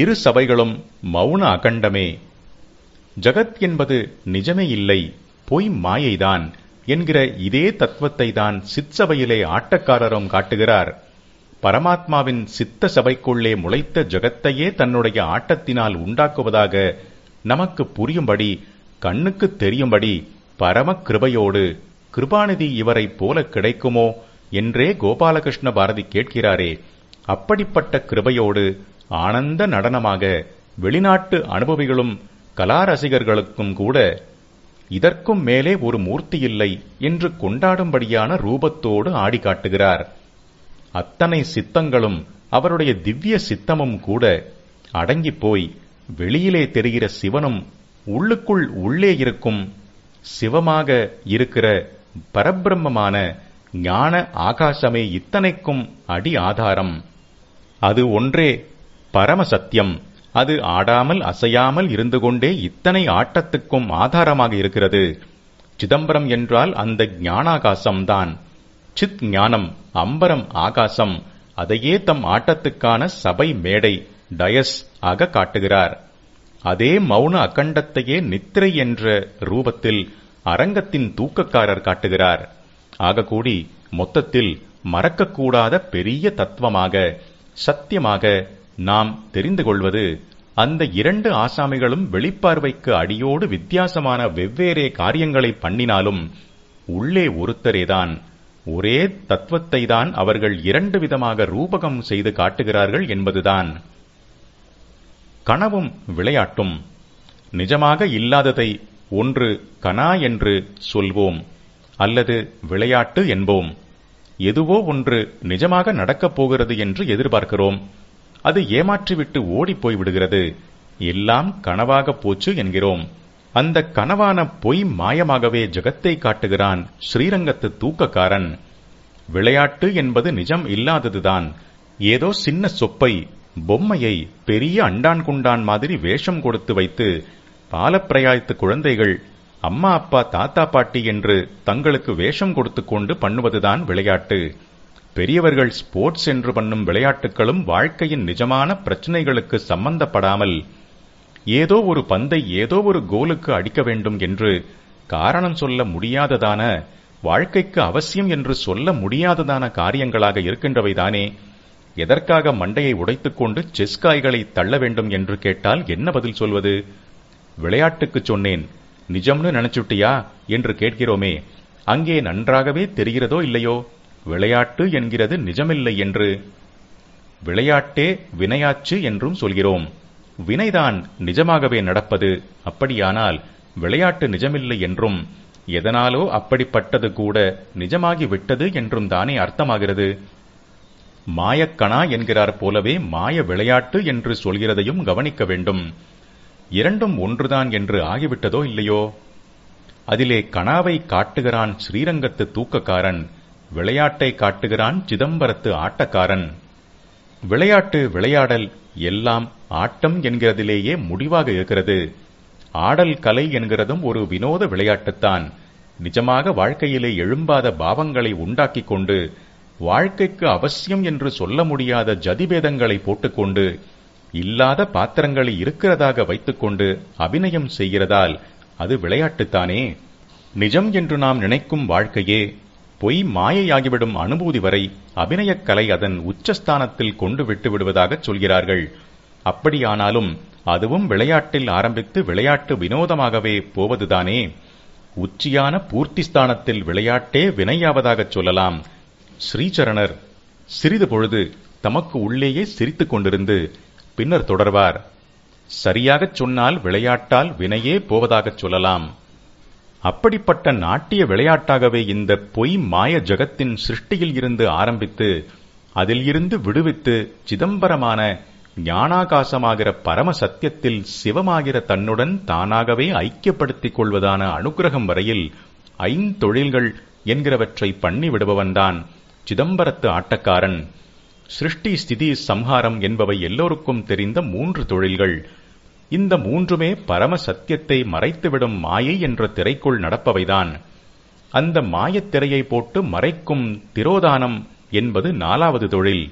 இரு சபைகளும் மௌன அகண்டமே. ஜகத் என்பது நிஜமே இல்லை பொய் மாயைதான் என்கிற இதே தத்துவத்தை தான் சிற்சபையிலே ஆட்டக்காரரும் காட்டுகிறார். பரமாத்மாவின் சித்த சபைக்குள்ளே முளைத்த ஜகத்தையே தன்னுடைய ஆட்டத்தினால் உண்டாக்குவதாக நமக்கு புரியும்படி கண்ணுக்கு தெரியும்படி பரம கிருபையோடு கிருபாநிதி இவரைப் போல கிடைக்குமோ என்றே கோபாலகிருஷ்ண பாரதி கேட்கிறாரே. அப்படிப்பட்ட கிருபையோடு ஆனந்த நடனமாக வெளிநாட்டு அனுபவிகளும் கலாரசிகர்களுக்கும் கூட இதற்கும் மேலே ஒரு மூர்த்தி இல்லை என்று கொண்டாடும்படியான ரூபத்தோடு ஆடி காட்டுகிறார் அத்தனை சித்தங்களும் அவருடைய திவ்ய சித்தமும் கூட அடங்கிப் போய் வெளியிலே தெரிகிற சிவனும் உள்ளுக்குள் உள்ளே இருக்கும் சிவமாக இருக்கிற பரபிரம்மமான ஞான ஆகாசமே இத்தனைக்கும் அடி ஆதாரம். அது ஒன்றே பரம சத்தியம் அது ஆடாமல் அசையாமல் இருந்து கொண்டே இத்தனை ஆட்டத்துக்கும் ஆதாரமாக இருக்கிறது. சிதம்பரம் என்றால் அந்த ஞானாகாசம்தான். சித் ஞானம் அம்பரம் ஆகாசம். அதையே தம் ஆட்டத்துக்கான சபை மேடை டயஸ் ஆக காட்டுகிறார். அதே மௌன அகண்டத்தையே நித்திரை என்ற ரூபத்தில் அரங்கத்தின் தூக்கக்காரர் காட்டுகிறார். ஆகக்கூடி மொத்தத்தில் மறக்கக்கூடாத பெரிய தத்துவமாக சத்தியமாக நாம் தெரிந்து கொள்வது அந்த இரண்டு ஆசாமிகளும் வெளிப்பார்வைக்கு அடியோடு வித்தியாசமான வெவ்வேறே காரியங்களை பண்ணினாலும் உள்ளே ஒருத்தரேதான் ஒரே தத்துவத்தை தான் அவர்கள் இரண்டு விதமாக ரூபகம் செய்து காட்டுகிறார்கள் என்பதுதான். கனவும் விளையாட்டும். நிஜமாக இல்லாததை ஒன்று கனா என்று சொல்வோம் அல்லது விளையாட்டு என்போம். எதுவோ ஒன்று நிஜமாக நடக்கப் போகிறது என்று எதிர்பார்க்கிறோம். அது ஏமாற்றிவிட்டு ஓடிப் போய்விடுகிறது. எல்லாம் கனவாக போச்சு என்கிறோம். அந்த கனவான பொய் மாயமாகவே ஜெகத்தை காட்டுகிறான் ஸ்ரீரங்கத்து தூக்கக்காரன். விளையாட்டு என்பது நிஜம் இல்லாததுதான். ஏதோ சின்ன சொப்பை பொம்மையை பெரிய அண்டான் குண்டான் மாதிரி வேஷம் கொடுத்து வைத்து பாலப்பிரயாயத்து குழந்தைகள் அம்மா அப்பா தாத்தா பாட்டி என்று தங்களுக்கு வேஷம் கொடுத்து கொண்டு பண்ணுவதுதான் விளையாட்டு. பெரியவர்கள் ஸ்போர்ட்ஸ் என்று பண்ணும் விளையாட்டுகளும் வாழ்க்கையின் நிஜமான பிரச்சனைகளுக்கு சம்பந்தப்படாமல் ஏதோ ஒரு பந்தை ஏதோ ஒரு கோலுக்கு அடிக்க வேண்டும் என்று காரணம் சொல்ல முடியாததான வாழ்க்கைக்கு அவசியம் என்று சொல்ல முடியாததான காரியங்களாக இருக்கின்றவைதானே எதற்காக மண்டையை உடைத்துக்கொண்டு செஸ் காய்களை தள்ள வேண்டும் என்று கேட்டால் என்ன பதில் சொல்வது? விளையாட்டுக்கு சொன்னேன். நிஜம்னு நினைச்சுட்டியா? என்று கேட்கிறோமே. அங்கே நன்றாகவே தெரிகிறதோ இல்லையோ? விளையாட்டு என்கிறது நிஜமில்லை என்று. விளையாட்டே வினையாச்சு என்றும் சொல்கிறோம். வினைதான் நிஜமாகவே நடப்பது. அப்படியானால் விளையாட்டு நிஜமில்லை என்றும் எதனாலோ அப்படிப்பட்டது கூட நிஜமாகி விட்டது என்றும் தானே அர்த்தமாகிறது. மாயக்கணா என்கிறார் போலவே மாய விளையாட்டு என்று சொல்கிறதையும் கவனிக்க வேண்டும். இரண்டும் ஒன்றுதான் என்று ஆகிவிட்டதோ இல்லையோ? அதிலே கணாவை காட்டுகிறான் ஸ்ரீரங்கத்து தூக்கக்காரன். விளையாட்டை காட்டுகிறான் சிதம்பரத்து ஆட்டக்காரன். விளையாட்டு விளையாடல் எல்லாம் ஆட்டம் என்கிறதிலேயே முடிவாக இருக்கிறது. ஆடல் கலை என்கிறதும் ஒரு வினோத விளையாட்டுத்தான். நிஜமாக வாழ்க்கையிலே எழும்பாத பாவங்களை உண்டாக்கிக் கொண்டு வாழ்க்கைக்கு அவசியம் என்று சொல்ல முடியாத ஜதிபேதங்களை போட்டுக்கொண்டு இல்லாத பாத்திரங்களை இருக்கிறதாக வைத்துக்கொண்டு அபிநயம் செய்கிறதால் அது விளையாட்டுத்தானே? நிஜம் என்று நாம் நினைக்கும் வாழ்க்கையே பொய் மாயையாகிவிடும் அனுபூதி வரை அபிநயக் கலை அதன் உச்சஸ்தானத்தில் கொண்டு விட்டு விடுவதாகச் சொல்கிறார்கள். அப்படியானாலும் அதுவும் விளையாட்டில் ஆரம்பித்து விளையாட்டு வினோதமாகவே போவதுதானே. உச்சியான பூர்த்திஸ்தானத்தில் விளையாட்டே வினையாவதாகச் சொல்லலாம். ஸ்ரீசரணர் சிறிது பொழுது தமக்கு உள்ளேயே சிரித்துக் கொண்டிருந்து பின்னர் தொடர்வார். சரியாகச் சொன்னால் விளையாட்டால் வினையே போவதாகச் சொல்லலாம். அப்படிப்பட்ட நாட்டிய விளையாட்டாகவே இந்த பொய் மாய ஜகத்தின் சிருஷ்டியில் இருந்து ஆரம்பித்து அதில் இருந்து விடுவித்து சிதம்பரமான ஞானாகாசமாகிற பரம சத்தியத்தில் சிவமாகிற தன்னுடன் தானாகவே ஐக்கியப்படுத்திக் கொள்வதான அனுக்கிரகம் வரையில் ஐந்தொழில்கள் என்கிறவற்றை பண்ணி விடுபவன்தான் சிதம்பரத்து ஆட்டக்காரன். சிருஷ்டி ஸ்திதி சம்ஹாரம் என்பவை எல்லோருக்கும் தெரிந்த மூன்று தொழில்கள். இந்த மூன்றுமே பரம சத்தியத்தை மறைத்துவிடும் மாயை என்ற திரைக்குள் நடப்பவைதான். அந்த மாயத் திரையை போட்டு மறைக்கும் திரோதானம் என்பது நாலாவது தொழில்.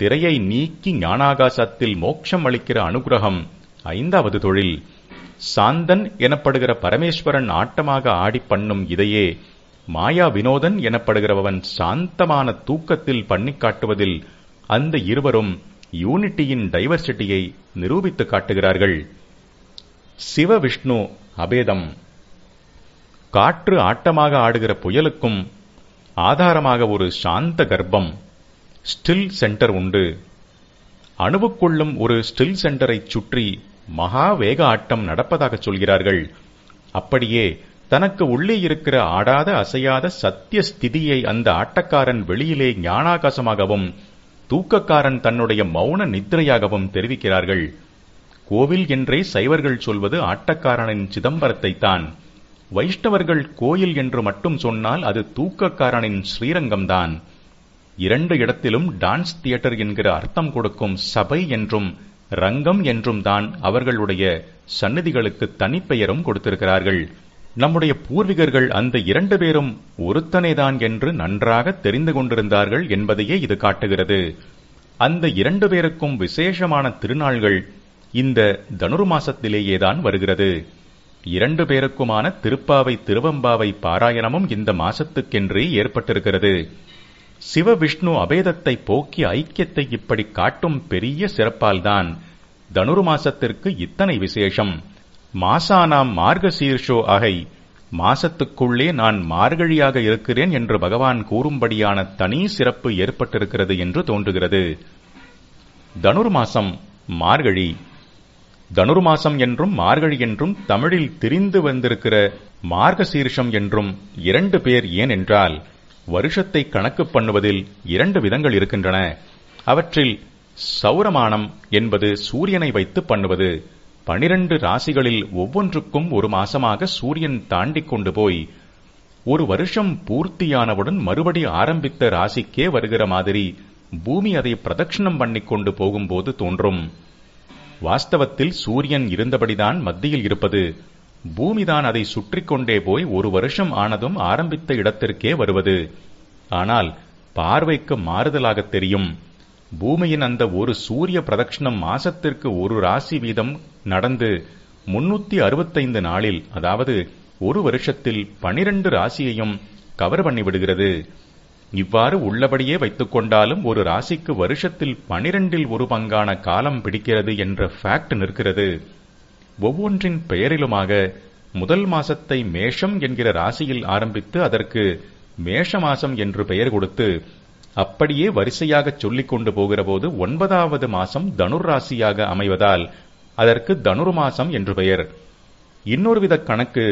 திரையை நீக்கி ஞானாகாசத்தில் மோட்சம் அளிக்கிற அனுகிரகம் ஐந்தாவது தொழில். சாந்தன் எனப்படுகிற பரமேஸ்வரன் ஆட்டமாக ஆடி பண்ணும் இதையே மாயா வினோதன் எனப்படுகிறவன் சாந்தமான தூக்கத்தில் பண்ணி காட்டுவதில் அந்த இருவரும் யூனிட்டியின் டைவர்சிட்டியை நிரூபித்து காட்டுகிறார்கள். சிவ விஷ்ணு அபேதம். காற்று ஆட்டமாக ஆடுகிற புயலுக்கும் ஆதாரமாக ஒரு சாந்த கர்ப்பம் ஸ்டில் சென்டர் உண்டு. அணுவுக்குள்ளும் ஒரு ஸ்டில் சென்டரை சுற்றி மகா வேக ஆட்டம் நடப்பதாக சொல்கிறார்கள். அப்படியே தனக்கு உள்ளே இருக்கிற ஆடாத அசையாத சத்திய ஸ்திதியை அந்த ஆட்டக்காரன் வெளியிலே ஞானாகாசமாகவும் தூக்கக்காரன் தன்னுடைய மௌன நித்திரையாகவும் தெரிவிக்கிறார்கள். கோவில் என்றே சைவர்கள் சொல்வது ஆட்டக்காரனின் சிதம்பரத்தை தான் வைஷ்ணவர்கள் கோயில் என்று மட்டும் சொன்னால் அது தூக்கக்காரனின் ஸ்ரீரங்கம்தான். இரண்டு இடத்திலும் டான்ஸ் தியேட்டர் என்கிற அர்த்தம் கொடுக்கும் சபை என்றும் ரங்கம் என்றும் தான் அவர்களுடைய சந்நிதிகளுக்கு தனிப்பெயரும் கொடுத்திருக்கிறார்கள். நம்முடைய பூர்வீகர்கள் அந்த இரண்டு பேரும் ஒருத்தனேதான் என்று நன்றாக தெரிந்து கொண்டிருந்தார்கள் என்பதையே இது காட்டுகிறது. அந்த இரண்டு பேருக்கும் விசேஷமான திருநாள்கள் இந்த தனுர் மாசத்திலேயேதான் வருகிறது. இரண்டு பேருக்குமான திருப்பாவை திருவம்பாவை பாராயணமும் இந்த மாசத்துக்கென்றே ஏற்பட்டிருக்கிறது. சிவ விஷ்ணு அபேதத்தை போக்கி ஐக்கியத்தை இப்படி காட்டும் பெரிய சிறப்பால்தான் தனுர் மாசத்திற்கு இத்தனை விசேஷம். மாசானாம் மார்கசீர்ஷோ அகை மாசத்துக்குள்ளே நான் மார்கழியாக இருக்கிறேன் என்று பகவான் கூறும்படியான தனி சிறப்பு ஏற்பட்டிருக்கிறது என்று தோன்றுகிறது. தனுர்மாசம் மார்கழி. தனுர்மாசம் என்றும் மார்கழி என்றும் தமிழில் திரிந்து வந்திருக்கிற மார்கசீர்ஷம் என்றும் இரண்டு பேர் ஏன் என்றால் வருஷத்தை கணக்கு பண்ணுவதில் இரண்டு விதங்கள் இருக்கின்றன. அவற்றில் சௌரமானம் என்பது சூரியனை வைத்து பண்ணுவது பனிரெண்டு ராசிகளில் ஒவ்வொன்றுக்கும் ஒரு மாசமாக சூரியன் தாண்டி கொண்டு போய் ஒரு வருஷம் பூர்த்தியானவுடன் மறுபடி ஆரம்பித்த ராசிக்கே வருகிற மாதிரி பூமி அதை பிரதட்சிணம் பண்ணி கொண்டு போகும்போது தோன்றும். வாஸ்தவத்தில் சூரியன் இருந்தபடிதான் மத்தியில் இருப்பது. பூமிதான் அதை சுற்றி கொண்டே போய் ஒரு வருஷம் ஆனதும் ஆரம்பித்த இடத்திற்கே வருவது. ஆனால் பார்வைக்கு மாறுதலாக தெரியும். பூமியின் அந்த ஒரு சூரிய பிரதட்சிணம் மாசத்திற்கு ஒரு ராசி வீதம் நடந்து முன்னூத்தி அறுபத்தைந்து நாளில் அதாவது ஒரு வருஷத்தில் பனிரெண்டு ராசியையும் கவர் பண்ணிவிடுகிறது இவ்வாறு உள்ளபடியே வைத்துக் கொண்டாலும் ஒரு ராசிக்கு வருஷத்தில் பனிரெண்டில் ஒரு பங்கான காலம் பிடிக்கிறது என்ற ஃபேக்ட் நிற்கிறது. ஒவ்வொன்றின் பெயரிலுமாக முதல் மாசத்தை மேஷம் என்கிற ராசியில் ஆரம்பித்து அதற்கு மேஷ மாசம் என்று பெயர் கொடுத்து அப்படியே வரிசையாக சொல்லிக் கொண்டு போகிற போது ஒன்பதாவது மாசம் தனுர் ராசியாக அமைவதால் அதற்கு தனுர்மாசம் என்று பெயர். இன்னொரு வித கணக்கு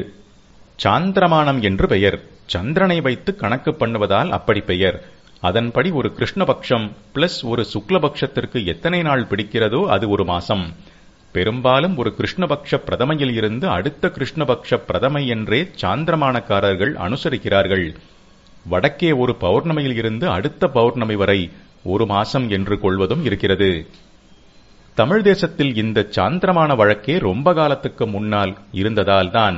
சாந்திரமானம் என்று பெயர். சந்திரனை வைத்து கணக்கு பண்ணுவதால் அப்படி பெயர். அதன்படி ஒரு கிருஷ்ணபக்ஷம் பிளஸ் ஒரு சுக்லபக்ஷத்திற்கு எத்தனை நாள் பிடிக்கிறதோ அது ஒரு மாசம். பெரும்பாலும் ஒரு கிருஷ்ணபக்ஷ பிரதமையில் இருந்து அடுத்த கிருஷ்ணபக்ஷ பிரதமை என்றே சாந்திரமானக்காரர்கள் அனுசரிக்கிறார்கள். வடக்கே ஒரு பௌர்ணமியில் இருந்து அடுத்த பௌர்ணமி வரை ஒரு மாசம் என்று கொள்வதும் இருக்கிறது. தமிழ் தேசத்தில் இந்த சாந்திரமான வழக்கே ரொம்ப காலத்துக்கு முன்னால் இருந்ததால் தான்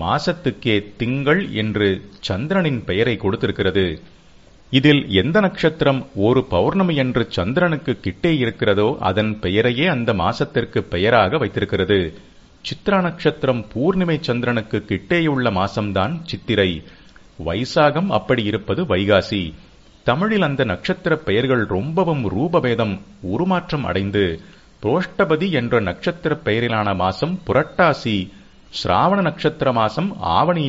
மாசத்துக்கே திங்கள் என்று சந்திரனின் பெயரை கொடுத்திருக்கிறது. இதில் எந்த நட்சத்திரம் ஒரு பௌர்ணமி என்று சந்திரனுக்கு கிட்டே இருக்கிறதோ அதன் பெயரையே அந்த மாசத்திற்கு பெயராக வைத்திருக்கிறது. சித்ரா நட்சத்திரம் பூர்ணிமை சந்திரனுக்கு கிட்டேயுள்ள மாசம்தான் சித்திரை. வைசாகம் அப்படி இருப்பது வைகாசி. தமிழில் அந்த நட்சத்திர பெயர்கள் ரொம்பவும் ரூபபேதம் உருமாற்றம் அடைந்து புரோஷ்டபதி என்ற நட்சத்திர பெயரிலான மாசம் புரட்டாசி சிராவண நட்சத்திர மாசம் ஆவணி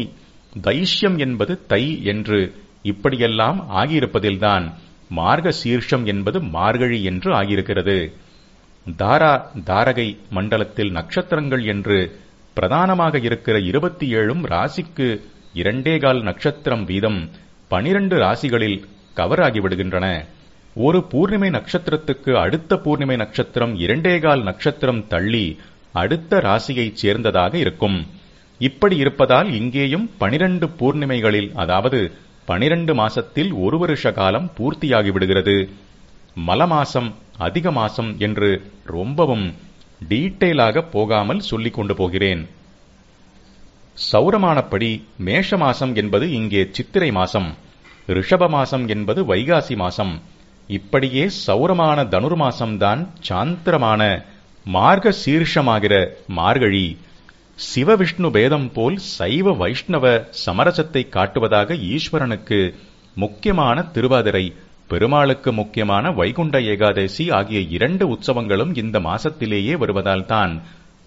தைஷ்யம் என்பது தை என்று இப்படியெல்லாம் ஆகியிருப்பதில்தான் மார்க சீர்ஷம் என்பது மார்கழி என்று ஆகியிருக்கிறது. தாரா தாரகை மண்டலத்தில் நட்சத்திரங்கள் என்று பிரதானமாக இருக்கிற இருபத்தி ஏழும் ராசிக்கு இரண்டே கால் நட்சத்திரம் வீதம் பனிரண்டு ராசிகளில் கவர் ஆகிவிடுகின்றன ஒரு பூர்ணிமை நட்சத்திரத்துக்கு அடுத்த பூர்ணிமை நட்சத்திரம் இரண்டேகால் நட்சத்திரம் தள்ளி அடுத்த ராசியைச் சேர்ந்ததாக இருக்கும். இப்படி இருப்பதால் இங்கேயும் பனிரண்டு பூர்ணிமைகளில் அதாவது பனிரண்டு மாசத்தில் ஒரு வருஷ காலம் பூர்த்தியாகிவிடுகிறது மல மாசம் அதிக மாசம் என்று ரொம்பவும் டீட்டெயிலாக போகாமல் சொல்லிக் கொண்டு போகிறேன். சௌரமானப்படி மேஷ மாசம் என்பது இங்கே சித்திரை மாசம் ரிஷப மாசம் என்பது வைகாசி மாசம் இப்படியே சௌரமான தனுர்மாசம்தான் சாந்திரமான மார்க சீர்ஷமாகிற மார்கழி. சிவவிஷ்ணு பேதம் போல் சைவ வைஷ்ணவ சமரசத்தை காட்டுவதாக ஈஸ்வரனுக்கு முக்கியமான திருவாதிரை பெருமாளுக்கு முக்கியமான வைகுண்ட ஏகாதசி ஆகிய இரண்டு உற்சவங்களும் இந்த மாசத்திலேயே வருவதால் தான்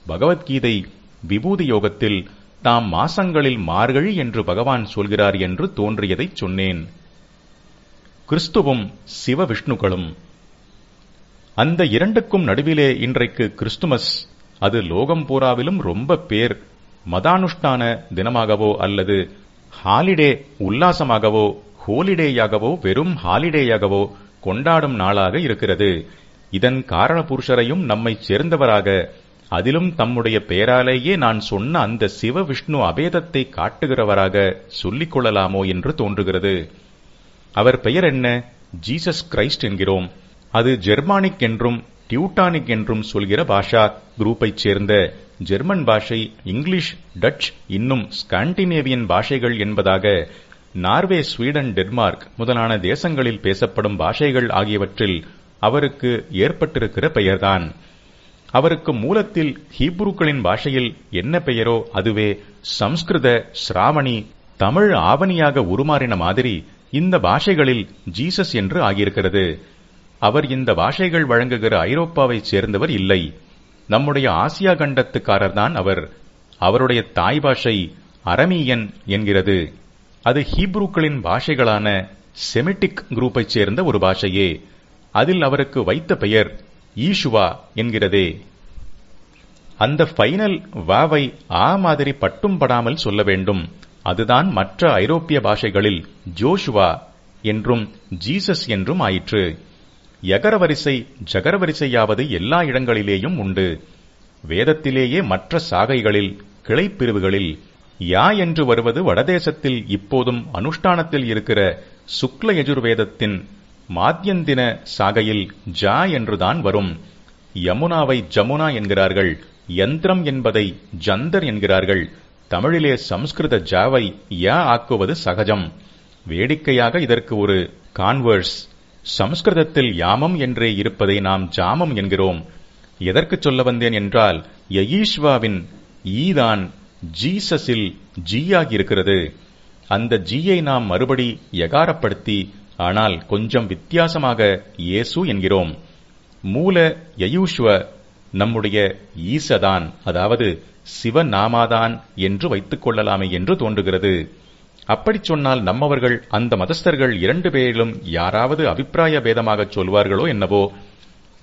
பகவத்கீதை விபூதி யோகத்தில் தாம் மாசங்களில் மார்கழி என்று பகவான் சொல்கிறார் என்று தோன்றியதைச் சொன்னேன். கிறிஸ்துவும் சிவ விஷ்ணுக்களும் அந்த இரண்டுக்கும் நடுவிலே இன்றைக்கு கிறிஸ்துமஸ் அது லோகம் பூராவிலும் ரொம்ப பேர் மதானுஷ்டான தினமாகவோ அல்லது ஹாலிடே உல்லாசமாகவோ ஹோலிடேயாகவோ வெறும் ஹாலிடேயாகவோ கொண்டாடும் நாளாக இருக்கிறது. இதன் காரண புருஷரையும் நம்மைச் சேர்ந்தவராக அதிலும் தம்முடைய பெயராலேயே நான் சொன்ன அந்த சிவ விஷ்ணு அபேதத்தை காட்டுகிறவராக சொல்லிக் கொள்ளலாமோ என்று தோன்றுகிறது. அவர் பெயர் என்ன? ஜீசஸ் கிரைஸ்ட் என்கிறோம். அது ஜெர்மானிக் என்றும் டியூட்டானிக் என்றும் சொல்கிற பாஷா குரூப்பைச் சேர்ந்த ஜெர்மன் பாஷை இங்கிலீஷ் டச் இன்னும் ஸ்காண்டினேவியன் பாஷைகள் என்பதாக நார்வே ஸ்வீடன் டென்மார்க் முதலான தேசங்களில் பேசப்படும் பாஷைகள் ஆகியவற்றில் அவருக்கு ஏற்பட்டிருக்கிற பெயர்தான். அவருக்கு மூலத்தில் ஹீப்ருக்களின் பாஷையில் என்ன பெயரோ அதுவே சம்ஸ்கிருத ஸ்ராவணி தமிழ் ஆவணியாக உருமாறின மாதிரி இந்த பாஷைகளில் ஜீசஸ் என்று ஆகியிருக்கிறது. அவர் இந்த பாஷைகள் வழங்குகிற ஐரோப்பாவைச் சேர்ந்தவர் இல்லை. நம்முடைய ஆசியா கண்டத்துக்காரர்தான் அவர். அவருடைய தாய் பாஷை அரமியன் என்கிறது. அது ஹீப்ருக்களின் பாஷைகளான செமிட்டிக் குரூப்பைச் சேர்ந்த ஒரு பாஷையே. அதில் அவருக்கு வைத்த பெயர் ஈஷுவா என்கிறதே. அந்த ஃபைனல் வாவை ஆ மாதிரி பட்டும் படாமல் சொல்ல வேண்டும். அதுதான் மற்ற ஐரோப்பிய பாஷைகளில் ஜோஷுவா என்றும் ஜீசஸ் என்றும் ஆயிற்று. யகரவரிசை ஜகரவரிசையாவது எல்லா இடங்களிலேயும் உண்டு. வேதத்திலேயே மற்ற சாகைகளில் கிளைப்பிரிவுகளில் யா என்று வருவது வடதேசத்தில் இப்போதும் அனுஷ்டானத்தில் இருக்கிற சுக்ல யஜுர்வேதத்தின் மாத்தியந்தின சாகையில் ஜா என்றுதான் வரும். யமுனாவை ஜமுனா என்கிறார்கள் யந்திரம் என்பதை ஜந்தர் என்கிறார்கள் தமிழிலே சம்ஸ்கிருத ஜாவை யா ஆக்குவது சகஜம். வேடிக்கையாக இதற்கு ஒரு கான்வர்ஸ் சம்ஸ்கிருதத்தில் யாமம் என்றே இருப்பதை நாம் ஜாமம் என்கிறோம். எதற்கு சொல்ல வந்தேன் என்றால் யஈஷ்வாவின் ஈதான் ஜீசஸில் ஜீயாகி இருக்கிறது அந்த ஜீயை நாம் மறுபடி யகாரப்படுத்தி ஆனால் கொஞ்சம் வித்தியாசமாக இயேசு என்கிறோம். மூல யயூஷ்வ நம்முடைய ஈசதான் அதாவது சிவநாமாதான் என்று வைத்துக் கொள்ளலாமே என்று தோன்றுகிறது. அப்படி சொன்னால் நம்மவர்கள் அந்த மதஸ்தர்கள் இரண்டு பேரிலும் யாராவது அபிப்பிராய பேதமாக சொல்வார்களோ என்னவோ?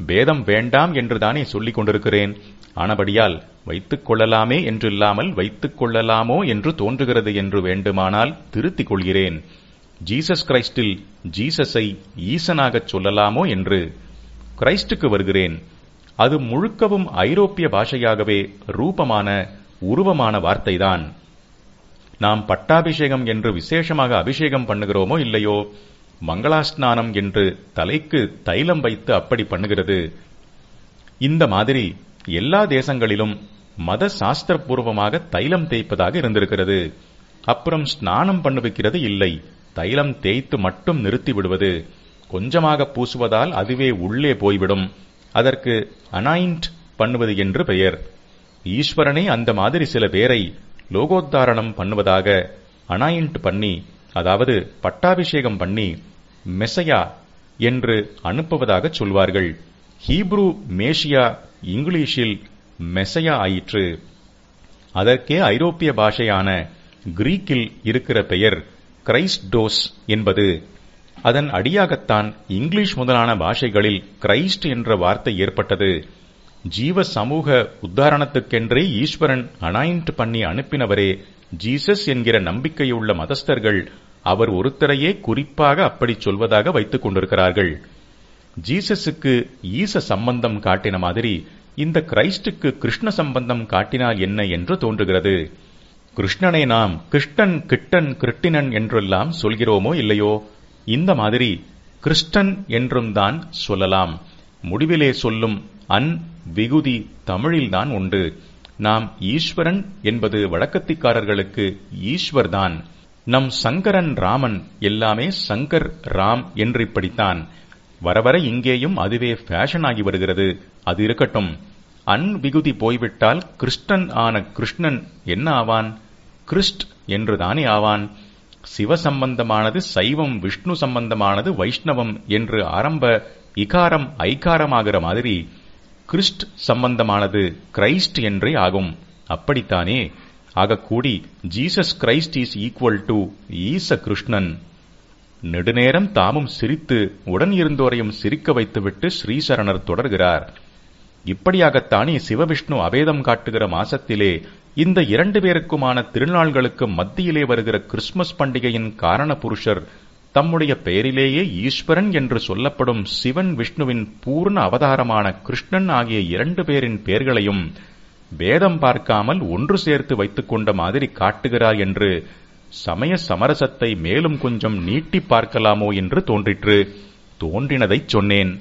பேதம் வேண்டாம் என்றுதானே சொல்லிக் கொண்டிருக்கிறேன். ஆனபடியால் வைத்துக் கொள்ளலாமே என்றில்லாமல் வைத்துக் கொள்ளலாமோ என்று தோன்றுகிறது என்று வேண்டுமானால் திருத்திக் கொள்கிறேன். ஜீசஸ் கிரைஸ்டில் ஜீசஸை ஈசனாகச் சொல்லலாமோ என்று? கிரைஸ்டுக்கு வருகிறேன். அது முழுக்கவும் ஐரோப்பிய பாஷையாகவே ரூபமான உருவமான வார்த்தைதான். நாம் பட்டாபிஷேகம் என்று விசேஷமாக அபிஷேகம் பண்ணுகிறோமோ இல்லையோ மங்களாஸ்நானம் என்று தலைக்கு தைலம் வைத்து அப்படி பண்ணுகிறது. இந்த மாதிரி எல்லா தேசங்களிலும் மத சாஸ்திரபூர்வமாக தைலம் தேய்ப்பதாக இருந்திருக்கிறது. அப்புறம் ஸ்நானம் பண்ணுவிக்கிறது இல்லை. தைலம் தேய்த்து மட்டும் நிறுத்தி விடுவது. கொஞ்சமாக பூசுவதால் அதுவே உள்ளே போய்விடும். அதற்கு அனாயிண்ட் பண்ணுவது என்று பெயர். ஈஸ்வரனே அந்த மாதிரி சில பேரை லோகோத்தாரணம் பண்ணுவதாக அனாயிண்ட் பண்ணி அதாவது பட்டாபிஷேகம் பண்ணி மெசையா என்று அனுப்புவதாக சொல்வார்கள். ஹீப்ரு மேஷியா இங்கிலீஷில் மெசையா ஆயிற்று. அதற்கே ஐரோப்பிய பாஷையான கிரீக்கில் இருக்கிற பெயர் கிரைஸ்டோஸ் என்பது. அதன் அடியாகத்தான் இங்கிலீஷ் முதலான பாஷைகளில் கிரைஸ்ட் என்ற வார்த்தை ஏற்பட்டது. ஜீவ சமூக உத்தாரணத்துக்கென்றே ஈஸ்வரன் அனாயிண்ட் பண்ணி அனுப்பினவரே ஜீசஸ் என்கிற நம்பிக்கையுள்ள மதஸ்தர்கள் அவர் ஒருத்தரையே குறிப்பாக அப்படி சொல்வதாக வைத்துக் கொண்டிருக்கிறார்கள். ஜீசஸுக்கு ஈச சம்பந்தம் காட்டின மாதிரி இந்த கிரைஸ்டுக்கு கிருஷ்ண சம்பந்தம் காட்டினால் என்ன என்று தோன்றுகிறது. கிருஷ்ணனை நாம் கிருஷ்ணன் கிட்டன் கிருட்டினன் என்றெல்லாம் சொல்கிறோமோ இல்லையோ? இந்த மாதிரி கிறிஸ்டன் என்றும் தான் சொல்லலாம். முடிவிலே சொல்லும் அன் விகுதி தமிழில்தான் உண்டு. நாம் ஈஸ்வரன் என்பது வழக்கத்திக்காரர்களுக்கு ஈஸ்வர்தான். நம் சங்கரன் ராமன் எல்லாமே சங்கர் ராம் என்று இப்படித்தான். வரவர இங்கேயும் அதுவே ஃபேஷன் ஆகி வருகிறது. அது இருக்கட்டும். அன் விகுதி போய்விட்டால் கிருஷ்ணன் ஆன கிருஷ்ணன் என்ன ஆவான்? கிறிஸ்ட் என்று தானே ஆவான். சிவ சம்பந்தமானது சைவம் விஷ்ணு சம்பந்தமானது வைஷ்ணவம் என்று ஆரம்ப இகாரம் ஐகாரமாகிற மாதிரி கிறிஸ்ட் சம்பந்தமானது கிரைஸ்ட் என்றே ஆகும். அப்படித்தானே? ஆகக்கூடி Jesus Christ is equal to ஈச கிருஷ்ணன் நெடுநேரம் தாமும் சிரித்து உடன் இருந்தோரையும் சிரிக்க வைத்துவிட்டு ஸ்ரீசரணர் தொடர்கிறார். இப்படியாகத்தானே சிவவிஷ்ணு அபேதம் காட்டுகிற மாசத்திலே இந்த இரண்டு பேருக்குமான திருநாள்களுக்கு மத்தியிலே வருகிற கிறிஸ்துமஸ் பண்டிகையின் காரண புருஷர் தம்முடைய பெயரிலேயே ஈஸ்வரன் என்று சொல்லப்படும் சிவன் விஷ்ணுவின் பூர்ண அவதாரமான கிருஷ்ணன் ஆகிய இரண்டு பேரின் பெயர்களையும் வேதம் பார்க்காமல் ஒன்று சேர்த்து வைத்துக் கொண்ட மாதிரி காட்டுகிறார் என்று சமய சமரசத்தை மேலும் கொஞ்சம் நீட்டி பார்க்கலாமோ என்று தோன்றிற்று. தோன்றினதைச் சொன்னேன்.